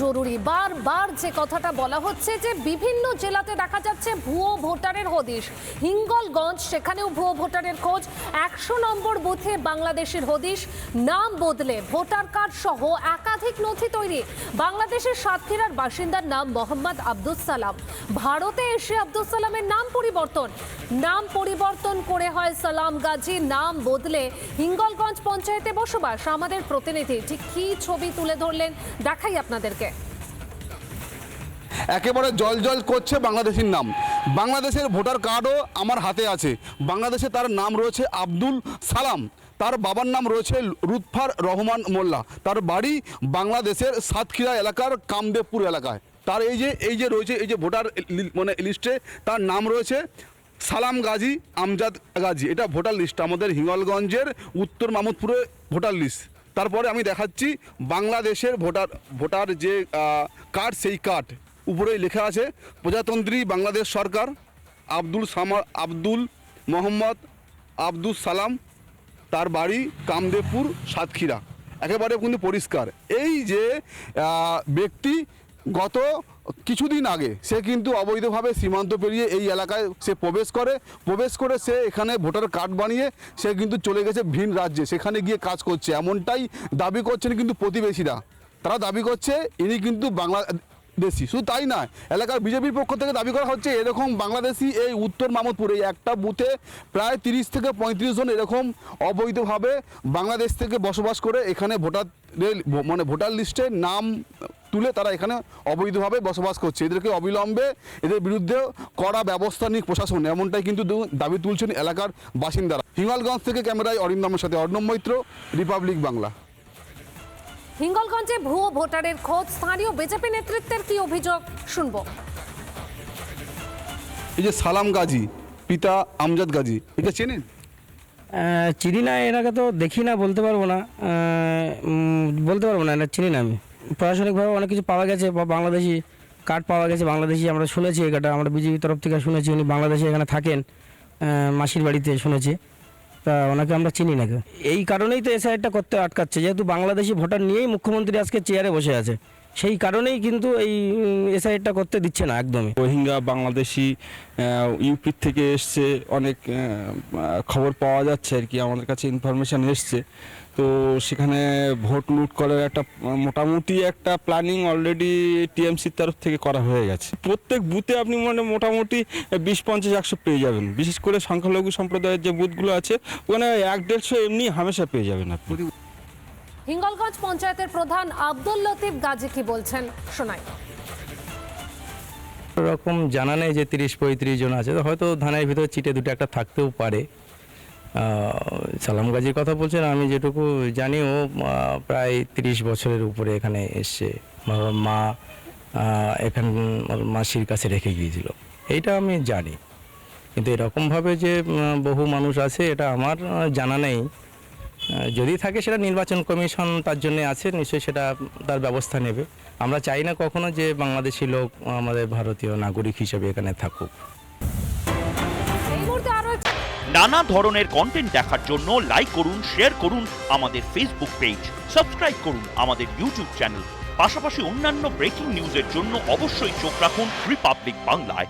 জরুরি। বারবার যে কথাটা বলা হচ্ছে যে বিভিন্ন জেলাতে দেখা যাচ্ছে ভুয়ো ভোটারের হদিশ। হিঙ্গলগঞ্জ, সেখানেও ভুয়ো ভোটারের খোঁজ। একশো নম্বর বুথে বাংলাদেশের হদিশ। নাম বদলে ভোটার কার্ড সহ একাধিক নথি তৈরি। বাংলাদেশের সাতক্ষীরার বাসিন্দার নাম মোহাম্মদ আব্দুল সালাম। ভারতে এসে আব্দুল সালামের নাম পরিবর্তন। নাম পরিবর্তন করে হয় সালাম গাজী, নাম বদলে হিঙ্গলগঞ্জ পঞ্চায়েতে বসবাস। আমাদের প্রতিনিধি, ঠিক কি ছবি তুলে ধরলেন? দেখাই আপনাদেরকে। একেবারে জল জল করছে বাংলাদেশের নাম। বাংলাদেশের ভোটার কার্ডও আমার হাতে আছে। বাংলাদেশে তার নাম রয়েছে আব্দুল সালাম। তার বাবার নাম রয়েছে রুৎফার রহমান মোল্লা। তার বাড়ি বাংলাদেশের সাতক্ষীরা এলাকার কামদেবপুর এলাকায়। তার এই যে এই যে রয়েছে, এই যে ভোটার মানে লিস্টে তার নাম রয়েছে সালাম গাজী, আমজাদ গাজী। এটা ভোটার লিস্ট, আমাদের হিঙ্গলগঞ্জের উত্তর মামুদপুরে ভোটার লিস্ট। তারপরে আমি দেখাচ্ছি বাংলাদেশের ভোটার ভোটার যে কার্ড, সেই কার্ড। উপরেই লেখা আছে, প্রজাতন্ত্রী বাংলাদেশ সরকার, আব্দুল সামা আব্দুল মোহাম্মদ আব্দুল সালাম তার বাড়ি কামদেবপুর সাতক্ষীরা। একেবারে কিন্তু পরিষ্কার। এই যে ব্যক্তি গত কিছুদিন আগে সে কিন্তু অবৈধভাবে সীমান্ত পেরিয়ে এই এলাকায় সে প্রবেশ করে প্রবেশ করে সে এখানে ভোটার কার্ড বানিয়ে সে কিন্তু চলে গেছে ভিন রাজ্যে। সেখানে গিয়ে কাজ করছে। এমনটাই দাবি করছেন কিন্তু প্রতিবেশীরা। তারা দাবি করছে, ইনি কিন্তু বাংলাদেশি শুধু তাই না এলাকার বিজেপির পক্ষ থেকে দাবি করা হচ্ছে এরকম বাংলাদেশি এই উত্তর মামদপুরে একটা বুথে প্রায় তিরিশ থেকে পঁয়ত্রিশ জন এরকম অবৈধভাবে বাংলাদেশ থেকে বসবাস করে এখানে ভোটারের মানে ভোটার লিস্টে নাম তুলে তারা এখানে অবৈধভাবে বসবাস করছে। এদেরকে অবিলম্বে এদের বিরুদ্ধে কড়া ব্যবস্থা নিক প্রশাসন এমনটাই কিন্তু দাবি তুলছেন এলাকার বাসিন্দারা। হিমালগঞ্জ থেকে ক্যামেরায় অরিন্দমের সাথে অর্ণব মৈত্র, রিপাবলিক বাংলা। হিঙ্গলগঞ্জে ভুয়ো ভোটারের খোঁজ। স্থানীয় বিজেপি নেতৃত্বের কি অভিযোগ? শুনব। এই যে সালাম গাজী পিতা আমজাদ গাজী একে চেনেন? চিনি না এর আগে তো দেখি না বলতে পারব না। বলতে পারব না এটা চিনি না আমি। প্রশাসনিকভাবে অনেক কিছু পাওয়া গেছে বা বাংলাদেশি কার্ড পাওয়া গেছে বাংলাদেশি আমরা শুনেছি এটা আমরা বিজেপির তরফ থেকে শুনেছি উনি বাংলাদেশে এখানে থাকেন মাসির বাড়িতে শুনেছি। তা ওনাকে আমরা চিনি না এই কারণেই তো এসআইআরটা করতে আটকাচ্ছে। যেহেতু বাংলাদেশি ভোটার নিয়েই মুখ্যমন্ত্রী আজকে চেয়ারে বসে আছে। সেই কারণেই কিন্তু এই এসআইআরটা করতে দিচ্ছে না একদমই। রোহিঙ্গা, বাংলাদেশি ইউপির থেকে এসছে, অনেক খবর পাওয়া যাচ্ছে আর কি, আমাদের কাছে ইনফরমেশন এসছে। তো সেখানে ভোট লুট করার একটা, মোটামুটি একটা প্ল্যানিং অলরেডি টিএমসির তরফ থেকে করা হয়ে গেছে। প্রত্যেক বুথে আপনি মানে মোটামুটি বিশ, পঞ্চাশ, একশো পেয়ে যাবেন। বিশেষ করে সংখ্যালঘু সম্প্রদায়ের যে বুথগুলো আছে, ওখানে এক দেড়শো এমনি হামেশা পেয়ে যাবেন আপনি। হিঙ্গলগঞ্জ পঞ্চায়েতের প্রধান আব্দুল লতিফ গাজী কি বলছেন, শোনাই। রকম জানা নেই যে তিরিশ পঁয়ত্রিশ জন আছে হয়তো ধানের ভিতরে চিটে দুটো একটা থাকতেও পারে। সালাম গাজীর কথা বলছেন, আমি যেটুকু জানি ও প্রায় তিরিশ বছরের উপরে এখানে এসছে। মা এখান মাসির কাছে রেখে গিয়েছিল। এইটা আমি জানি। কিন্তু এরকমভাবে যে বহু মানুষ আছে, এটা আমার জানা নেই। যদি থাকে সেটা নির্বাচন কমিশন তার জন্য আছে নিশ্চয়ই সেটা তার ব্যবস্থা নেবে। আমরা চাই না কখনো যে বাংলাদেশি লোক আমাদের ভারতীয় নাগরিক হিসেবে এখানে থাকুক। এই মুহূর্তে আরও একটি নানা ধরনের কন্টেন্ট দেখার জন্য লাইক করুন শেয়ার করুন আমাদের ফেসবুক পেজ সাবস্ক্রাইব করুন আমাদের ইউটিউব চ্যানেল পাশাপাশি অন্যান্য ব্রেকিং নিউজের জন্য অবশ্যই চোখ রাখুন রিপাবলিক বাংলায়